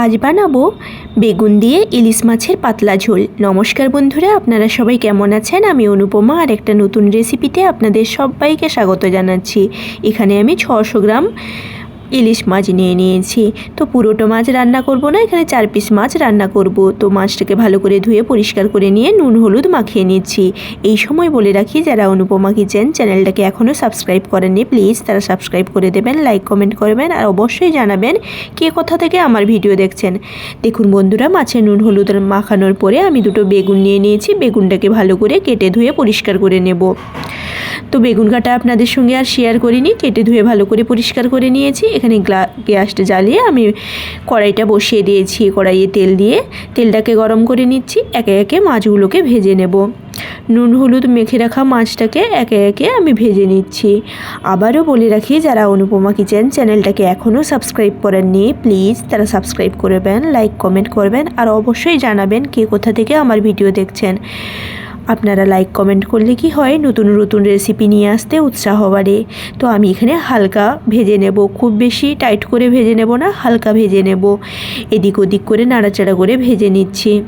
আজ বানাবো বেগুন দিয়ে ইলিশ মাছের পাতলা ঝোল। নমস্কার বন্ধুরা, আপনারা সবাই কেমন আছেন? আমি অনুপমা আর একটা নতুন রেসিপিতে আপনাদের সবাইকে স্বাগত জানাচ্ছি। এখানে আমি ছশো গ্রাম ইলিশ মাছ নিয়ে নিয়েছি। তো পুরোটো মাছ রান্না করব না, এখানে চার পিস মাছ রান্না করব। তো মাছটাকে ভালো করে ধুয়ে পরিষ্কার করে নিয়ে নুন, হলুদ মাখিয়ে নিচ্ছি। এই সময় বলে রাখি, যারা অনুপমা কিচেন চ্যানেলটাকে এখনও সাবস্ক্রাইব করেননি, প্লিজ তারা সাবস্ক্রাইব করে দেবেন, লাইক, কমেন্ট করবেন আর অবশ্যই জানাবেন কে কোথা থেকে আমার ভিডিও দেখছেন। দেখুন বন্ধুরা, মাছে নুন, হলুদ মাখানোর পরে আমি দুটো বেগুন নিয়ে নিয়েছি। বেগুনটাকে ভালো করে কেটে ধুয়ে পরিষ্কার করে নেব। তো বেগুন কাটা আপনাদের সঙ্গে আর শেয়ার করিনি, কেটে ধুয়ে ভালো করে পরিষ্কার করে নিয়েছি। এখানে গ্যাসটা জ্বালিয়ে আমি কড়াইটা বসিয়ে দিয়েছি, কড়াইয়ে তেল দিয়ে। তেলটাকে গরম করে নিচ্ছি, একে একে মাছগুলোকে ভেজে নেব। নুন, হলুদ মেখে রাখা মাছটাকে একে একে আমি ভেজে নিচ্ছি। আবারও বলে রাখি, যারা অনুপমা কিচেন চ্যানেলটাকে এখনও সাবস্ক্রাইব করেননি, প্লিজ তারা সাবস্ক্রাইব করবেন, লাইক, কমেন্ট করবেন, আর অবশ্যই জানাবেন কে কোথা থেকে আমার ভিডিও দেখছেন। আপনারা লাইক কমেন্ট করলে কি হয়? নতুন নতুন রেসিপি নিয়ে আসতে উৎসাহ বাড়ে। তো আমি এখানে হালকা ভেজে নেব। খুব বেশি টাইট করে ভেজে নেব না, হালকা ভেজে নেব। এদিক ওদিক করে নাড়াচাড়া করে ভেজে নিচ্ছি।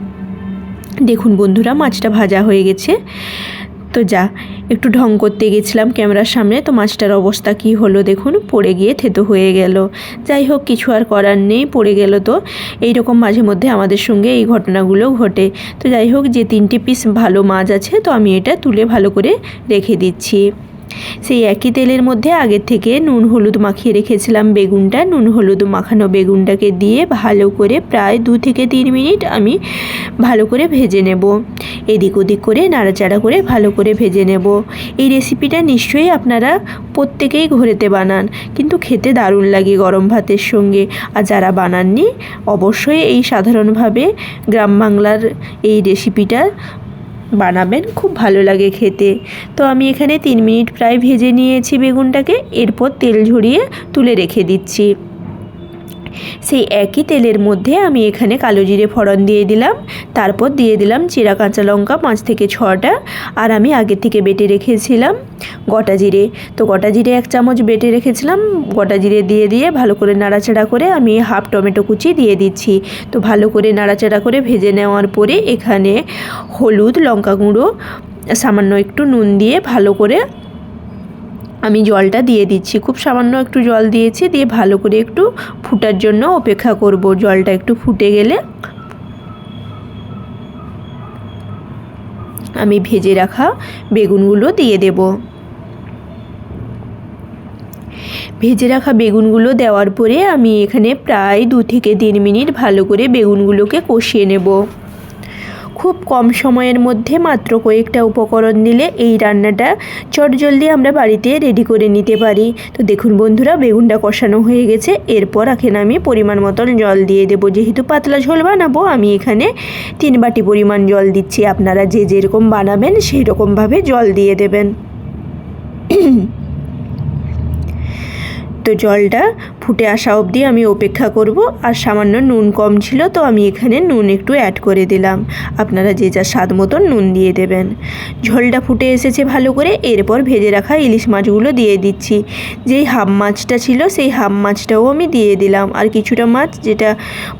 দেখুন বন্ধুরা, মাছটা ভাজা হয়ে গেছে। তো যা, একটু ঢং করতে গেছিলাম ক্যামেরার সামনে, তো মাছটার অবস্থা কি হলো দেখুন, পড়ে গিয়ে থেতো হয়ে গেল। যাই হোক, কিছু আর করার নেই, পড়ে গেল তো। এই রকম মাঝে মধ্যে আমাদের সঙ্গে এই ঘটনাগুলো ঘটে। তো যাই হোক, যে তিনটি পিস ভালো মাছ আছে, তো আমি এটা তুলে ভালো করে রেখে দিচ্ছি। সেই একই তেলের মধ্যে আগের থেকে নুন হলুদ মাখিয়ে রেখেছিলাম বেগুনটা। নুন হলুদ মাখানো বেগুনটাকে দিয়ে ভালো করে প্রায় দু থেকে তিন মিনিট আমি ভালো করে ভেজে নেব। এদিক ওদিক করে নাড়াচাড়া করে ভালো করে ভেজে নেব। এই রেসিপিটা নিশ্চয়ই আপনারা প্রত্যেকেই ঘরেতে বানান, কিন্তু খেতে দারুণ লাগে গরম ভাতের সঙ্গে। আর যারা বানাননি, অবশ্যই এই সাধারণভাবে গ্রাম বাংলার এই রেসিপিটা বানাবেন, খুব ভালো লাগে খেতে। তো আমি এখানে তিন মিনিট প্রায় ভেজে নিয়েছি বেগুনটাকে। এরপর তেল ঝরিয়ে তুলে রেখে দিচ্ছি। সেই একই তেলের মধ্যে আমি এখানে কালো জিরে ফোড়ন দিয়ে দিলাম, তারপর দিয়ে দিলাম চিরা কাঁচা লঙ্কা পাঁচ থেকে ছটা, আর আমি আগে থেকে বেটে রেখেছিলাম গোটা জিরে। তো গোটা জিরে এক চামচ বেটে রেখেছিলাম, গোটা জিরে দিয়ে দিয়ে ভালো করে নাড়াচাড়া করে আমি হাফ টমেটো কুচি দিয়ে দিচ্ছি। তো ভালো করে নাড়াচাড়া করে ভেজে নেওয়ার পরে এখানে হলুদ লঙ্কা গুঁড়ো, সামান্য একটু নুন দিয়ে ভালো করে আমি জলটা দিয়ে দিচ্ছি। খুব সামান্য একটু জল দিয়েছি, দিয়ে ভালো করে একটু ফুটার জন্য অপেক্ষা করব। জলটা একটু ফুটে গেলে আমি ভেজে রাখা বেগুনগুলো দিয়ে দেব। ভেজে রাখা বেগুনগুলো দেওয়ার পরে আমি এখানে প্রায় দু থেকে তিন মিনিট ভালো করে বেগুনগুলোকে কষিয়ে নেব। খুব কম সময়ের মধ্যে মাত্র কয়েকটা উপকরণ দিলে এই রান্নাটা চটজলদি আমরা বাড়িতে রেডি করে নিতে পারি। তো দেখুন বন্ধুরা, বেগুনটা কষানো হয়ে গেছে। এরপর এখানে আমি পরিমাণ মতন জল দিয়ে দেবো। যেহেতু পাতলা ঝোল বানাবো, আমি এখানে তিন বাটি পরিমাণ জল দিচ্ছি। আপনারা যে যেরকম বানাবেন সেই রকমভাবে জল দিয়ে দেবেন। তো জলটা ফুটে আসা অবধি আমি অপেক্ষা করব, আর সামান্য নুন কম ছিল তো আমি এখানে নুন একটু অ্যাড করে দিলাম। আপনারা যে যা স্বাদ মতন নুন দিয়ে দেবেন। ঝোলটা ফুটে এসেছে ভালো করে, এরপর ভেজে রাখা ইলিশ মাছগুলো দিয়ে দিচ্ছি। যেই হাফ মাছটা ছিল, সেই হাফ মাছটাও আমি দিয়ে দিলাম, আর কিছুটা মাছ যেটা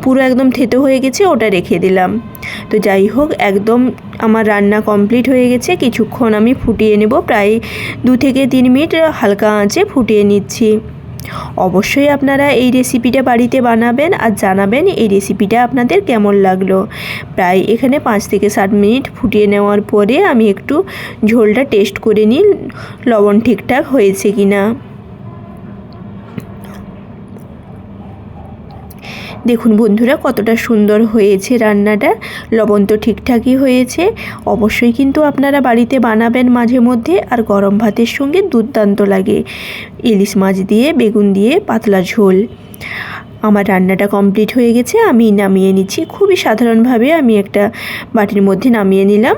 পুরো একদম থেতো হয়ে গেছে, ওটা রেখে দিলাম। তো যাই হোক, একদম আমার রান্না কমপ্লিট হয়ে গেছে, কিছুক্ষণ আমি ফুটিয়ে নেব, প্রায় দু থেকে তিন মিনিট হালকা আঁচে ফুটিয়ে নিচ্ছি। অবশ্যই আপনারা এই রেসিপিটা বাড়িতে বানাবেন আর জানাবেন এই রেসিপিটা আপনাদের কেমন লাগল। প্রায় এখানে পাঁচ থেকে সাত মিনিট ফুটিয়ে নেওয়ার পরে আমি একটু ঝোলটা টেস্ট করে নিই লবণ ঠিকঠাক হয়েছে কি না দেখুন বন্ধুরা, কতটা সুন্দর হয়েছে রান্নাটা। লবণ তো ঠিকঠাকই হয়েছে। অবশ্যই কিন্তু আপনারা বাড়িতে বানাবেন মাঝে মধ্যে, আর গরম ভাতের সঙ্গে দুর্দান্ত লাগে। ইলিশ মাছ দিয়ে, বেগুন দিয়ে, পাতলা ঝোল। আমার রান্নাটা কমপ্লিট হয়ে গেছে, আমি নামিয়ে নিচ্ছি। খুবই সাধারণভাবে আমি একটা বাটির মধ্যে নামিয়ে নিলাম।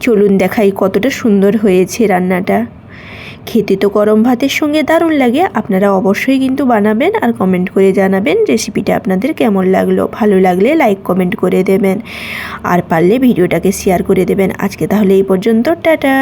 চলুন দেখাই কতটা সুন্দর হয়েছে রান্নাটা। খেতে তো গরম ভাতের সঙ্গে দারুণ লাগে। আপনারা অবশ্যই কিন্তু বানাবেন আর কমেন্ট করে জানাবেন রেসিপিটা আপনাদের কেমন লাগল। ভালো লাগলে লাইক কমেন্ট করে দেবেন। আর পারলে ভিডিওটাকে শেয়ার করে দেবেন। আজকে তাহলে এই পর্যন্ত, টাটা!